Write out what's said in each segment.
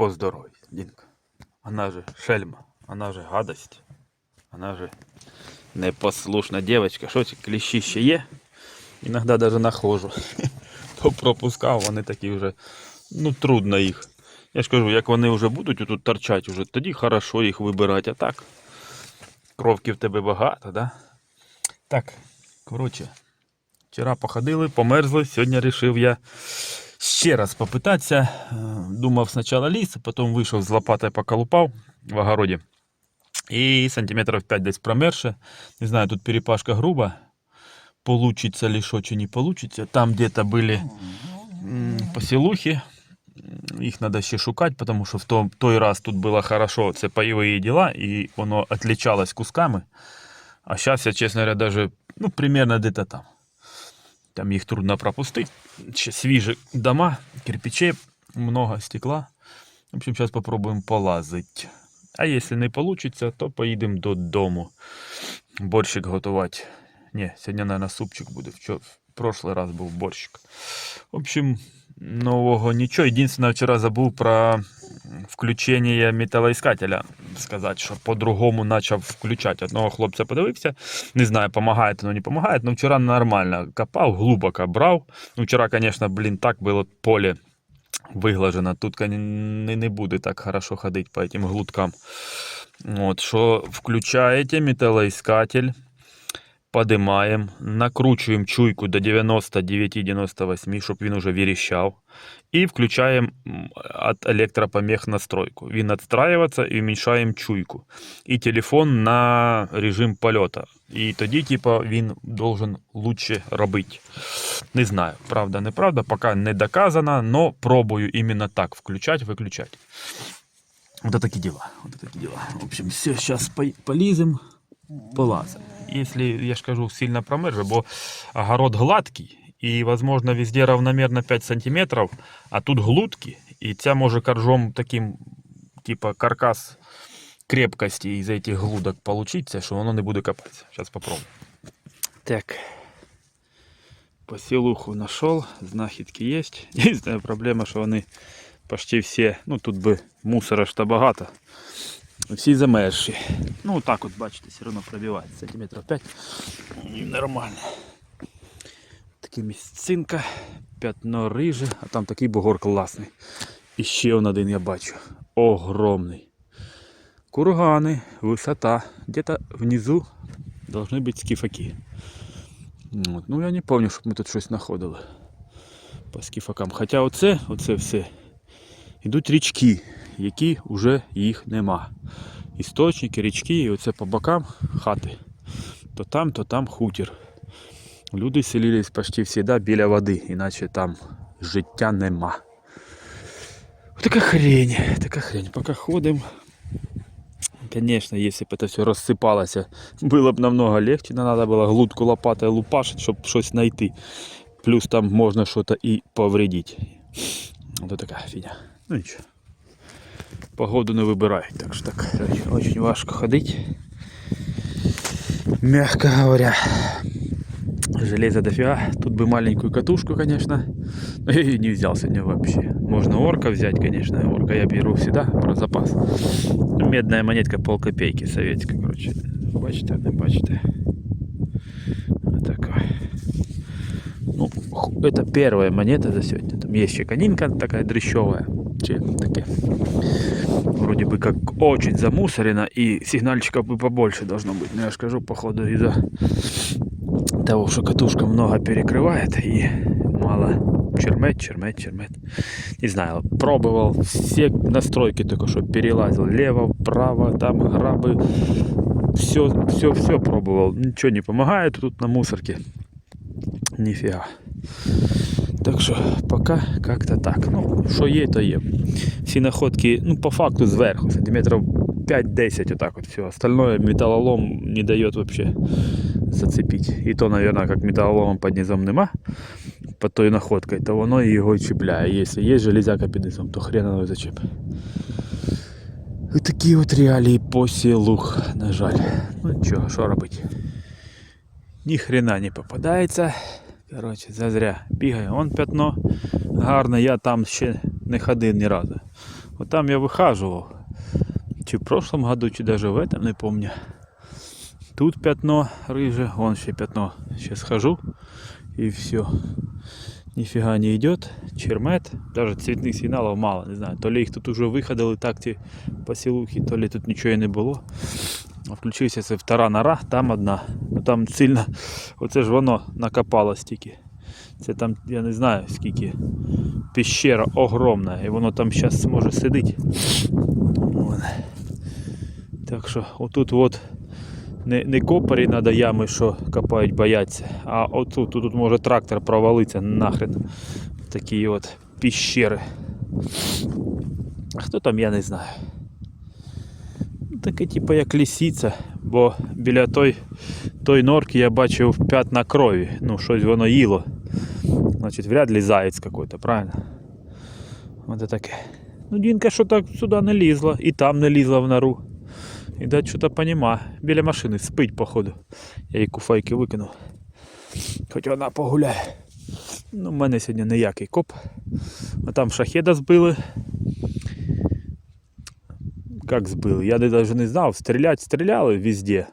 по здоров'ю, Дінка. Вона же шельма, вона же гадость. Вона же непослушна дівчинка. Що ці кліщі ще є? Іноді навіть нахожу. То пропускав, вони такі вже, ну трудно їх. Я ж кажу, як вони вже будуть тут торчать, уже, тоді хорошо їх вибирати, а так. Кровки в тебе багато, да? Так, коротше, вчора походили, померзли, сьогодні вирішив я ще раз попитатися. Е, Думав спочатку ліс, а потім вийшов з лопатою поколупав в огороді. І сантиметрів 5 десь промерше. Не знаю, тут перепашка груба. Получится ли що чи не получится. Там где-то были м, поселухи. М, Їх треба ще шукати, тому що в том, той раз тут було хорошо, це пайові діла, і воно отличалось кусками. А зараз я, чесно говоря, даже, ну, примерно где-то там. Там їх трудно пропустити. Ще свіжі дома, кирпичей много, стекла. В общем, зараз спробуємо полазити. А якщо не вийде, то поїдемо додому. Борщик готувати. Ні, сьогодні, мабуть, супчик буде. В прошлый раз був борщик. В общем, нового нічого. Єдине, вчора забув про включення металоіскателя. Сказати, що по-другому почав включати. Одного хлопця подивився. Не знаю, допомагає, но не допомагає. Но вчора нормально копав, глибоко брав. Ну, вчора, звісно, блін, так було поле виглажено. Тут не, не буде так хорошо ходити по этим глуткам. От, що включаєте металоіскатель, подимаємо, накручуємо чуйку до 99-98, щоб він уже верещав. І включаємо м, от електропомех настройку. Він відстраюється і уменьшаємо чуйку. І телефон на режим польоту. І тоді, типа, він должен лучше робити. Не знаю, правда, неправда, поки не доказано, но пробую іменно так включати, виключати. Вот такі діла. Вот такі діла. В общем, все, зараз полізем, Полазим. Если, я ж кажу, сильно промерже, бо огород гладкий, і, возможно, везде равномерно 5 сантиметров, а тут глудки, і ця може коржом таким, типа каркас крепкості із этих глудок получиться, що воно не буде копатися. Зараз попробуем. Так. Поселуху нашел, знахідки є. Єдина проблема, що вони почти всі, ну тут би мусора ж та багато. Всі замерзші. Ну так от бачите, все одно пробивається сантиметрів 5. І Нормально. Такі місцинка, п'ятно риже, а там такий бугор класний. І ще один я бачу. Огромний. Кургани, висота. Где-то внизу должны быть скифаки. От. Ну я не пам'ятаю, щоб ми тут щось знаходили по скіфакам. Хоча оце, оце все йдуть річки, які вже їх нема. Істочники, річки, і оце по бокам хати. То там, то там хутір. Люди селились почти всегда біля води, іначе там життя нема. Така хрень, така хрень. Поки ходимо. Конечно, если бы это все рассыпалось, было бы намного легче. Не надо было глутку лопатой лупашить, чтобы что-то найти. Плюс там можно что-то и повредить. Вот такая фигня. Ну ничего. Погоду не выбирай. Так что так очень, очень важко ходить. Мягко говоря. Железо дофига. Тут бы маленькую катушку, конечно. Но я ее не взял сегодня вообще. Можно орка взять, конечно. Орка я беру всегда про запас. Медная монетка полкопейки советская, короче. Бачите, не бачите. Вот такая. Ну, это первая монета за сегодня. Там есть еще конинка такая дрещевая. Чи. Вроде бы как очень замусорено и сигнальчиков бы побольше должно быть. Но я скажу, походу из-за того, что катушка много перекрывает и мало чермет, чермет, чермет. Не знаю, пробовал все настройки только что перелазил. Лево, право, там грабы. Все, все, все пробовал. Ничего не помогает тут на мусорке. Нифига. Так що поки как-то так. Ну, що є, то є. Всі находки, ну, по факту зверху, сантиметрів 5-10 отак от все. Остальное металлолом не дает вообще зацепить. І то, наверное, как металлоломом під низом нема, під тою находкою, то воно і його і чіпляє. Якщо є железяка під низом, то хрен його зачеп. Ось такі от реалії по селу, на жаль. Ну нічого, що робити. Ні хрена не попадається. Коротше, зазря бігає. Он п'ятно гарне, я там ще не ходив ні разу. Вот там я выхаживал. Чи в прошлом году, чи даже в этом, не помню. Тут пятно рыжее, вон еще пятно. Сейчас схожу и все. Нифига не идет. Чермет. Даже цветных сигналов мало, не знаю. То ли їх тут уже виходили так ті посілухи, то ли тут нічого і не було. Включився це втора нора, там одна. Ну там сильно. Оце ж воно накопалось тільки. Це там, я не знаю скільки. Пещера огромна, і воно там зараз може. Вон. Так що отут от не, не копарі треба ями, що копають, бояться, а отут тут може трактор провалиться нахрен. Такі от піщери. А хто там, я не знаю. Таке типу як лісиця, бо біля той, той норки я бачив п'ятна крові. Ну, щось воно їло. Значить, вряд ли заєць какой-то, правильно? От таке. Ну, Дінка що так сюди не лізла, і там не лізла в нору. І да, що-то поніма. Біля машини спить, походу. Я їй куфайки викинув. Хоч вона погуляє. Ну, в мене сьогодні ніякий коп. А там шахеда збили. Как збили? Я навіть не знав. Стрілять стріляли везде.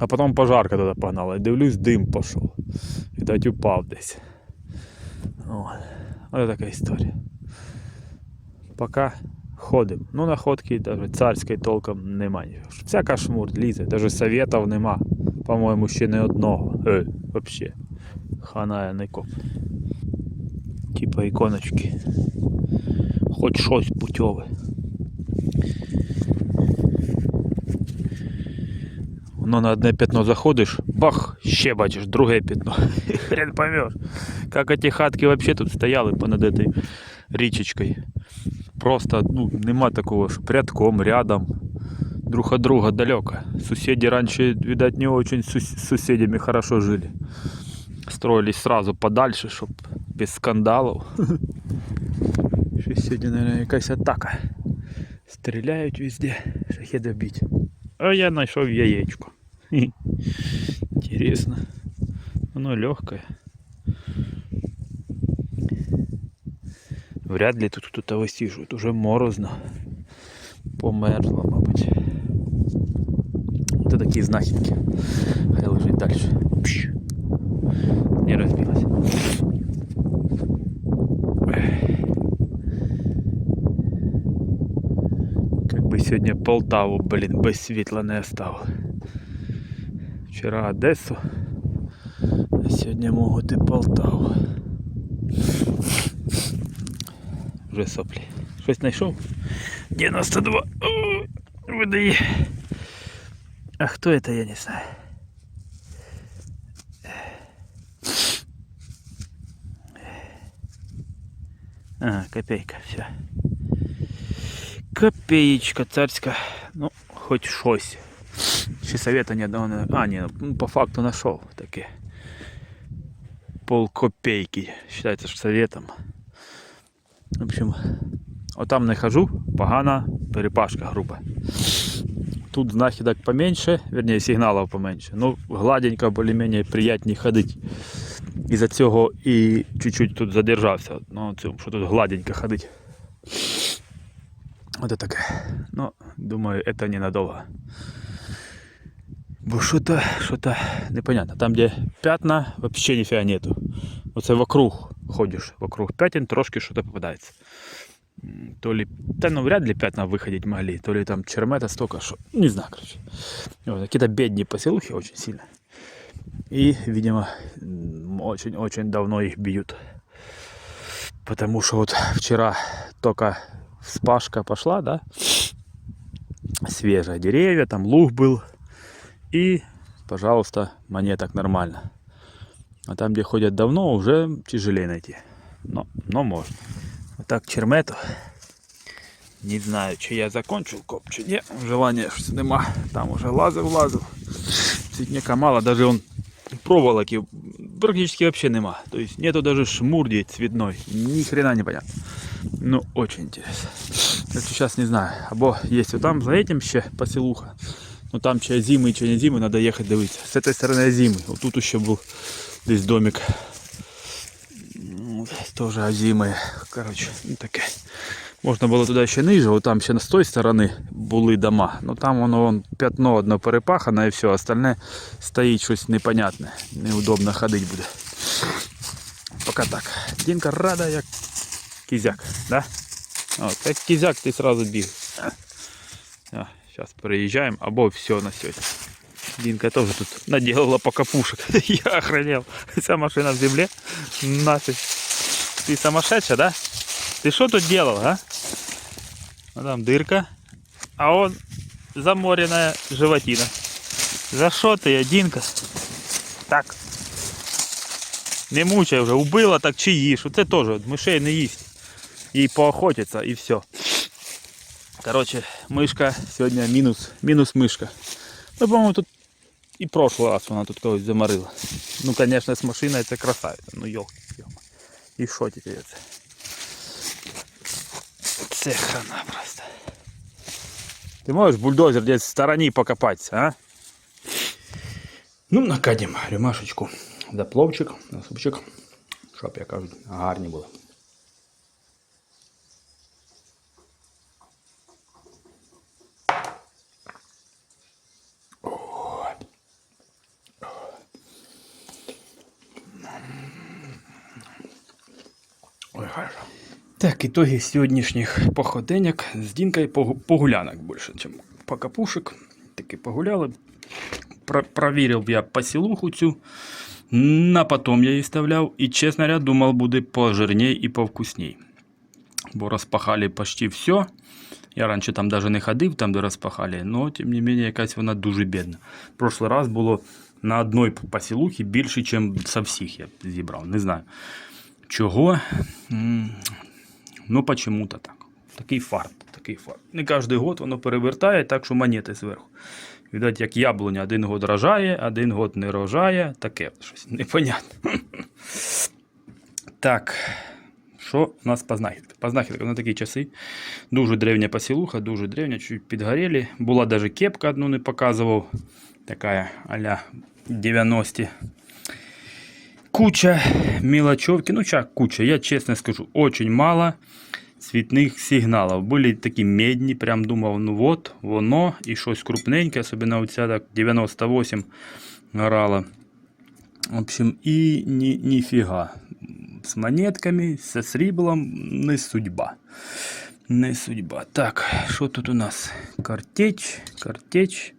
А потім пожарка туди погнала. І дивлюсь, дим пішов. Видать, упав десь. Ось така історія. Пока ходимо. Ну, находки навіть царської толком немає. Всяка шмур лізе, навіть советів нема. По-моєму, ще не одного. Е, вообще. Хана я не коп. Типа іконочки. Хоч щось путьове. Воно на одне пятно заходиш, бах, ще бачиш друге пятно. Хрен поймешь. Как эти хатки вообще тут стояли понад этой річечкою. Просто ну, нема такого, щоб рядком, рядом, друг от друга далеко. Соседи раньше, видать, не очень с сус- с соседями хорошо жили. Строились сразу подальше, щоб без скандалів. Щось сьогодні, наверное, якась атака. Стріляють везде, шахеда бить. А я знайшов яєчко. Хі. Интересно. Оно легкое. Вряд ли тут кто-то висіжує. Уже морозно. Померло, мабуть. Це такі знахідки. Как бы сегодня Полтаву, блин, без світла не оставил. Вчора Одесу, а сьогодні можуть і Полтаву. Вже соплі. Щось знайшов? 92. О, видає. А хто это, я не знаю. А, копейка, все. Копеечка царська. Ну, хоч щось. Ще совета ні одного не. А, ні, ну, по факту знайшов таке. Пол копейки. Считається ж советом. В общем, отам не хожу, погана перепашка груба. Тут знахідок поменьше, вернее сигналів поменьше. Ну, гладенько, більш-менш приятні ходить. Із-за цього і чуть-чуть тут задержався. Ну, цьому, що тут гладенько ходить. Вот это таке. Ну, думаю, это ненадолго. Бо что-то, что-то непонятно. Там, где пятна, вообще нифига нету. Оце вокруг ходишь, вокруг пятен трошки что-то попадается. То ли, да ну вряд ли пятна выходить могли, то ли там чермета столько, что, не знаю, короче. Вот, Какие-то бедные поселухи очень сильно. И, видимо, очень-очень давно их бьют. Потому что вот вчера только вспашка пошла, да, свежие деревья, там луг был, и, пожалуйста, монеток нормально. А там, где ходят давно, уже тяжелее найти. Но, но можно. Вот так чермету. Не знаю, чи я закончил коп, чи ні. Желання ж нема. Там уже лазив, лазив. Цветняка мало, даже он проволоки практически вообще нема. То есть нету даже шмурди цветной. Ни хрена не понятно. Ну, очень интересно. Так что сейчас не знаю. Або есть вот там за этим ще поселуха. Ну там чи зимы, чи не зимы, надо ехать дивитися. С этой стороны зимы. Вот тут еще был здесь домик. Ну, Тоже озимые. Короче, ну таке. Можна було туди ще ниже, от там ще з тої сторони були дома. Ну там воно вон, п'ятно одно перепахане і все, остальне стоїть щось непонятне. Неудобно ходити буде. Поки так. Дінка рада, як кізяк, да? От, як кізяк, ти сразу біг. Зараз переїжджаємо, або все на сьогодні. Динка тоже тут наделала пока пушек. Я охренел. Вся машина в земле. Нафиг. Ты сумасшедшая, да? Ты что тут делал, а? А там дырка. А он заморенная животина. За что ты, Динка? Так. Не мучай вже, убила, так чи їж. Це теж мишей не їсть. Їй поохотиться і все. Короче, мишка сьогодні мінус, мінус мишка. Ну, по-моєму, тут і прошлый раз вона тут когось заморила. Ну, конечно, з машиною це красавиця. Ну йолки. І що тепер це? Це хана просто. Ти можеш бульдозер десь в стороні покопатися, а? Ну, накадім рюмашечку за пловчик, за супчик, щоб, як кажуть, гарні були. Хорошо. Так, итоги сьогоднішніх походеньок з Дінкою погу- погулянок більше, ніж покапушек. Таки погуляли. Про- провірив я посілуху цю. На потом я її вставляв. І, чесно говоря, думав, буде пожирней і повкусней. Бо розпахали почти все. Я раніше там навіть не ходив, там де розпахали, але тим не менше якась вона дуже бідна. Прошлий раз було на одній посілухі більше, ніж со всіх я зібрав. Не знаю. Чого? Ну, почему-то так. Такий фарт, такий фарт. Не кожен год воно перевертає, так що монети зверху. Видать, як яблуня, один год рожає, один год не рожає. Таке щось непонятне. Так. Що у нас по знахідках? По знахідках на такі часи. Дуже древня посілуха, дуже древня, чуть підгоріли. Була навіть кепка одну не показував. Така а-ля 90-ті. Куча мелочевки, ну чак куча, я честно скажу, очень мало цветных сигналов. Были такі медні, прям думав, ну вот, воно, і щось крупненьке, особенно оця так 98 горала. В общем, і ні, ніфіга. З монетками, со сріблом, не судьба. Не судьба. Так, що тут у нас? Картеч, картеч.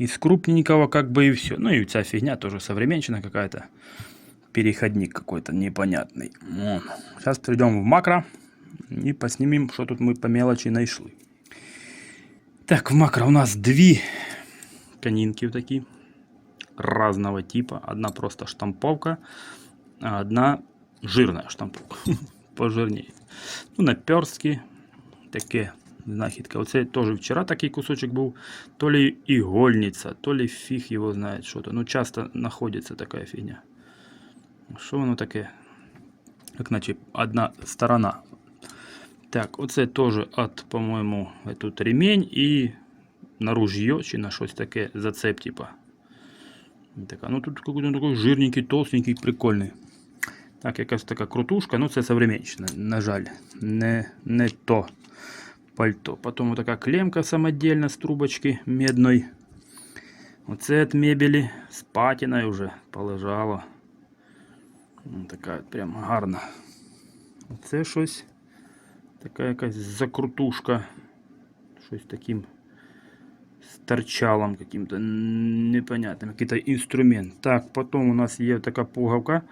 Из крупненького как бы и все. Ну и вся фигня тоже современщина какая-то переходник какой-то непонятный. Вон. Сейчас придем в макро и поснимем, что тут мы по мелочи нашли. Так, в макро у нас две конинки вот такие разного типа. Одна просто штамповка, а одна жирная штамповка. Пожирнее. Ну, наперстки таке знахідка. Оце теж вчора такий кусочок був. То ли ігольниця, то ли фіг його знає що то. Ну, часто знаходиться така фігня. Що воно таке? Як наче одна сторона. Так, оце теж от, по-моєму, тут ремень і на ружье чи на щось таке зацеп, типа. Така, ну тут какой-то такой жирненький, толстенький, прикольний. Так, якась така крутушка, ну це современщина, на жаль, не, не то пальто. Потім така клемка самодельна з трубочки медної. Оце від мебелі з патиною вже полежало. Ну, Така от прям гарна. Оце щось. Така якась закрутушка. Щось таким торчалом каким-то непонятным. Какой-то инструмент. Так, потом у нас є така пуговка.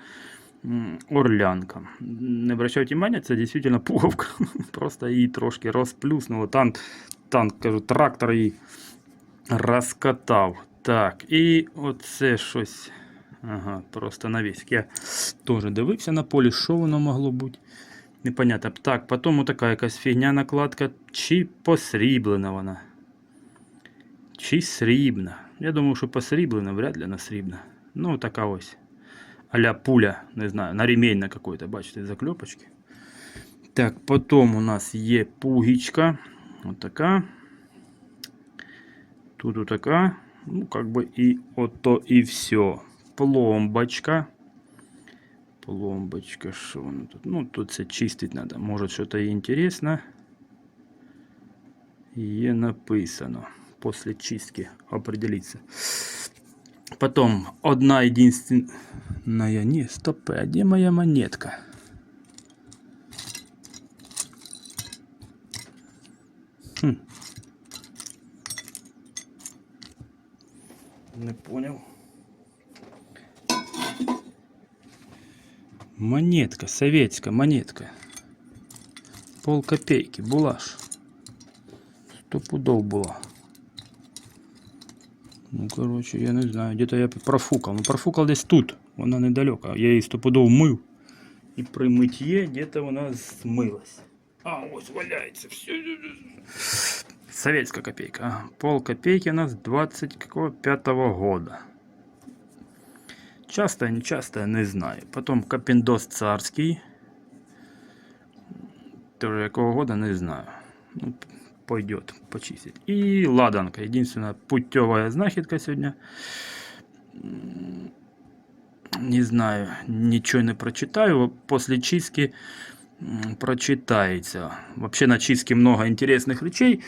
м, Орлянка. Не обращайте внимания, це дійсно пуговка. Просто її трошки розплюснуло. Там, танк, кажу, трактор її розкатав. Так, і оце щось. Ага, просто навіsk. Я теж дивився на полі, що воно могло бути. Непонятно. Так, потім така якась фігня накладка, чи посріблена вона. Чи срібна. Я думаю, що посріблена, вряд ли вона срібна. Ну, така ось. Аля пуля, не знаю, на ремень на какой-то, бачите, заклепочки. Так, потім у нас є пугічка. От така. Тут вот така. Ну, как бы и ото и все. Пломбочка. Пломбочка, що воно тут? Ну, тут це чистить надо. Може, що-то і інтересне. Є написано. После чистки определиться. Потом одна единственная... Не, стоп, а где моя монетка? Хм. Не понял. Монетка, советская монетка. Пол копейки, булаш. Сто пудов була. Ну, короче, я не знаю. Где-то я профукал. Ну, профукал десь тут. Вона недалеко. Я її стопудов мив. І при митьє где-то вона змилась. А, ось валяється. Все. Советская копейка. Ага. Пол копейки у нас 25 -го года. Часто, не часто, не знаю. Потом Капіндос царський. Тоже якого года, не знаю. Ну, пойдет почистить. И ладанка. Единственная путевая знахідка сегодня. М, Не знаю, ничего не прочитаю. После чистки м, прочитається. Вообще на чистке много интересных речей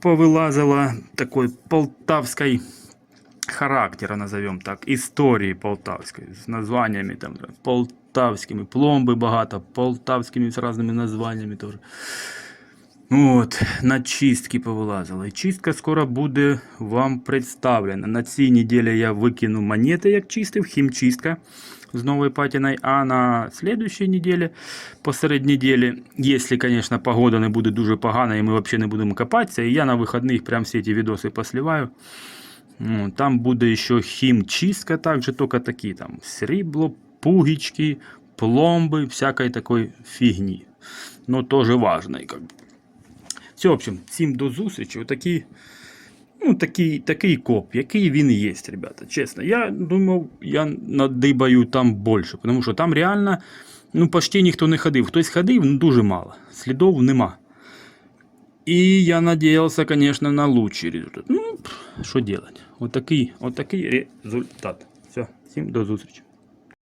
повылазило. Такой полтавской характера, назовем так, истории полтавской, с названиями там, полтавскими, пломби багато, полтавскими с разными названиями тоже. От, на чистки повилазило. І чистка скоро буде вам представлена. На цій неділі я викину монети, як чистив, хімчистка з новою патіною. А на слідуючій неділі, посеред неділі, якщо, звісно, погода не буде дуже погана і ми взагалі не будемо копатися, і я на вихідних прям всі ці відоси посливаю. Ну, Там буде ще хімчистка, також тільки такі там срібло, пугічки, пломби, всякої такої фігні. Ну, теж важної, как бы. Все, в общем, всім до зустрічі. Отакий, ну, такий, такий коп, який він є, ребята. Чесно. Я думав, я надибаю там більше, тому що там реально ну, почти ніхто не ходив. Хтось ходив, ну дуже мало. Слідов нема. І я надіявся, звісно, на лучший результат. Ну, що делать? Отакий, отакий результат. Все, всім до зустрічі.